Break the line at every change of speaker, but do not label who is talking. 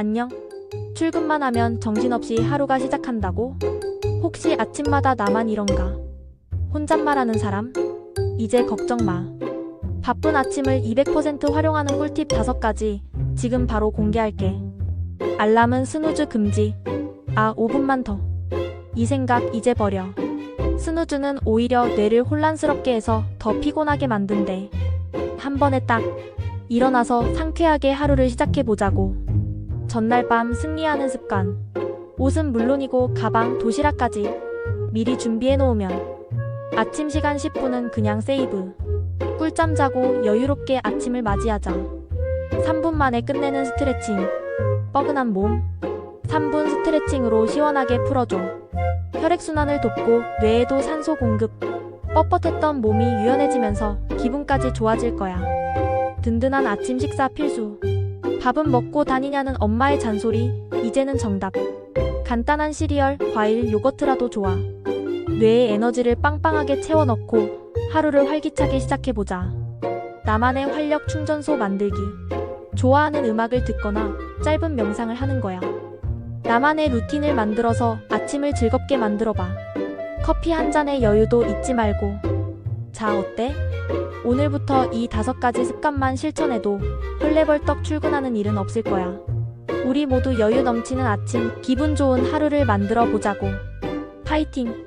안녕. 출근만 하면 정신없이 하루가 시작한다고? 혹시 아침마다 나만 이런가? 혼잣말하는 사람? 이제 걱정 마. 바쁜 아침을 200% 활용하는 꿀팁 5가지 지금 바로 공개할게. 알람은 스누즈 금지. 아, 5분만 더. 이 생각 이제 버려. 스누즈는 오히려 뇌를 혼란스럽게 해서 더 피곤하게 만든대. 한 번에 딱 일어나서 상쾌하게 하루를 시작해 보자고. 전날 밤 승리하는 습관. 옷은 물론이고 가방, 도시락까지 미리 준비해 놓으면 아침 시간 10분은 그냥 세이브. 꿀잠 자고 여유롭게 아침을 맞이하자. 3분 만에 끝내는 스트레칭. 뻐근한 몸. 3분 스트레칭으로 시원하게 풀어줘. 혈액순환을 돕고 뇌에도 산소 공급. 뻣뻣했던 몸이 유연해지면서 기분까지 좋아질 거야. 든든한 아침 식사 필수. 밥은 먹고 다니냐는 엄마의 잔소리. 이제는 정답. 간단한 시리얼, 과일, 요거트라도 좋아. 뇌에 에너지를 빵빵하게 채워 넣고 하루를 활기차게 시작해보자. 나만의 활력 충전소 만들기. 좋아하는 음악을 듣거나 짧은 명상을 하는 거야. 나만의 루틴을 만들어서 아침을 즐겁게 만들어봐. 커피 한 잔의 여유도 잊지 말고. 자, 어때? 오늘부터 이 다섯 가지 습관만 실천해도 헐레벌떡 출근하는 일은 없을 거야. 우리 모두 여유 넘치는 아침, 기분 좋은 하루를 만들어 보자고. 파이팅!